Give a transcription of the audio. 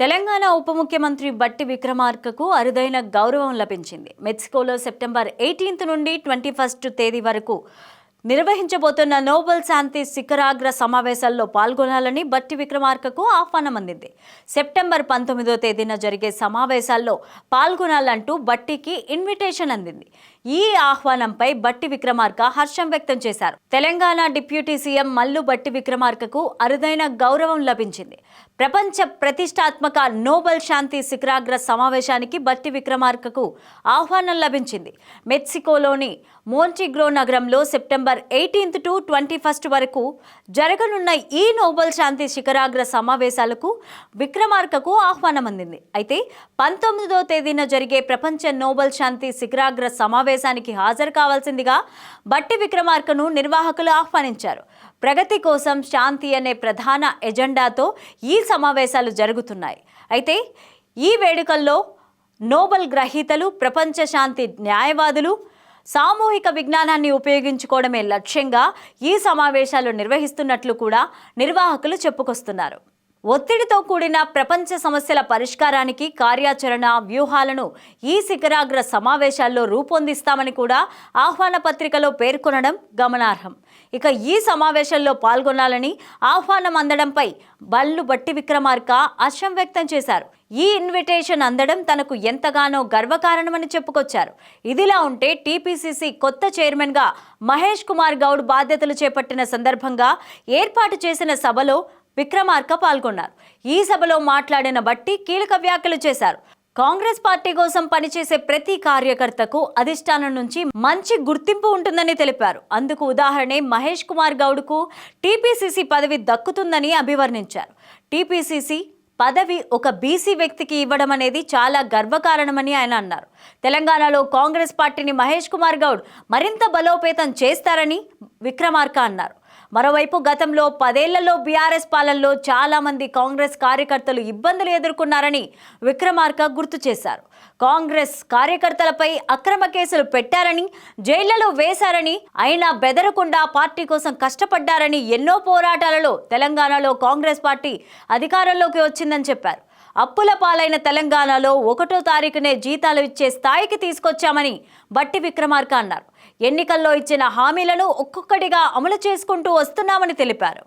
తెలంగాణ ఉప ముఖ్యమంత్రి బట్టి విక్రమార్కకు అరుదైన గౌరవం లభించింది. మెక్సికోలో సెప్టెంబర్ ఎయిటీన్త్ నుండి ట్వంటీ ఫస్ట్ తేదీ వరకు నిర్వహించబోతున్న నోబెల్ శాంతి శిఖరాగ్ర సమావేశాల్లో పాల్గొనాలని బట్టి విక్రమార్కకు ఆహ్వానం అందింది సెప్టెంబర్ పంతొమ్మిదో తేదీన జరిగే సమావేశాల్లో పాల్గొనాలంటూ బట్టికి ఇన్విటేషన్ అందింది. ఈ ఆహ్వానంపై బట్టి విక్రమార్క హర్షం వ్యక్తం చేశారు. తెలంగాణ డిప్యూటీ సీఎం మల్లు బట్టి విక్రమార్కకు అరుదైన గౌరవం లభించింది. ప్రపంచ ప్రతిష్టాత్మక నోబెల్ శాంతి శిఖరాగ్ర సమావేశానికి బట్టి విక్రమార్కకు ఆహ్వానం లభించింది. మెక్సికోలోని మోంటిగ్రో నగరంలో September eighteenth to twenty first వరకు జరగనున్న ఈ నోబెల్ శాంతి శిఖరాగ్ర సమావేశాలకు విక్రమార్కకు ఆహ్వానం అందింది. అయితే పంతొమ్మిదో తేదీన జరిగే ప్రపంచ నోబెల్ శాంతి శిఖరాగ్ర సమావేశానికి హాజరు కావాల్సిందిగా బట్టి విక్రమార్కను నిర్వాహకులు ఆహ్వానించారు. ప్రగతి కోసం శాంతి అనే ప్రధాన ఎజెండాతో ఈ సమావేశాలు జరుగుతున్నాయి. అయితే ఈ వేడుకల్లో నోబెల్ గ్రహీతలు ప్రపంచ శాంతి న్యాయవాదులు సామూహిక విజ్ఞానాన్ని ఉపయోగించుకోవడమే లక్ష్యంగా ఈ సమావేశాలు నిర్వహిస్తున్నట్లు కూడా నిర్వాహకులు చెప్పుకొస్తున్నారు. ఒత్తిడితో కూడిన ప్రపంచ సమస్యల పరిష్కారానికి కార్యాచరణ వ్యూహాలను ఈ శిఖరాగ్ర సమావేశాల్లో రూపొందిస్తామని కూడా ఆహ్వాన పత్రికలో పేర్కొనడం గమనార్హం. ఇక ఈ సమావేశంలో పాల్గొనాలని ఆహ్వానం అందడంపై బల్లు బట్టి విక్రమార్క హర్షం వ్యక్తం చేశారు. ఈ ఇన్విటేషన్ అందడం తనకు ఎంతగానో గర్వకారణమని చెప్పుకొచ్చారు. ఇదిలా ఉంటే టీపీసీసీ కొత్త చైర్మన్గా మహేష్ కుమార్ గౌడ్ బాధ్యతలు చేపట్టిన సందర్భంగా ఏర్పాటు చేసిన సభలో విక్రమార్క పాల్గొన్నారు. ఈ సభలో మాట్లాడిన బట్టి కీలక వ్యాఖ్యలు చేశారు. కాంగ్రెస్ పార్టీ కోసం పనిచేసే ప్రతి కార్యకర్తకు అధిష్టానం నుంచి మంచి గుర్తింపు ఉంటుందని తెలిపారు. అందుకు ఉదాహరణే మహేష్ కుమార్ గౌడ్కు టీపీసీసీ పదవి దక్కుతుందని అభివర్ణించారు. టీపీసీసీ పదవి ఒక బీసీ వ్యక్తికి ఇవ్వడం అనేది చాలా గర్వకారణమని ఆయన అన్నారు. తెలంగాణలో కాంగ్రెస్ పార్టీని మహేష్ కుమార్ గౌడ్ మరింత బలోపేతం చేస్తారని విక్రమార్క అన్నారు. మరోవైపు గతంలో పదేళ్ళలో బీఆర్ఎస్ పాలనలో చాలామంది కాంగ్రెస్ కార్యకర్తలు ఇబ్బందులు ఎదుర్కొన్నారని విక్రమార్క గుర్తు చేశారు. కాంగ్రెస్ కార్యకర్తలపై అక్రమ కేసులు పెట్టారని జైళ్ళలో వేశారని అయినా బెదరకుండా పార్టీ కోసం కష్టపడ్డారని ఎన్నో పోరాటాలలో తెలంగాణలో కాంగ్రెస్ పార్టీ అధికారంలోకి వచ్చిందని చెప్పారు. అప్పుల పాలైన తెలంగాణలో ఒకటో తారీఖునే జీతాలు ఇచ్చే స్థాయికి తీసుకొచ్చామని బట్టి విక్రమార్క అన్నారు. ఎన్నికల్లో ఇచ్చిన హామీలను ఒక్కొక్కటిగా అమలు చేసుకుంటూ వస్తున్నామని తెలిపారు.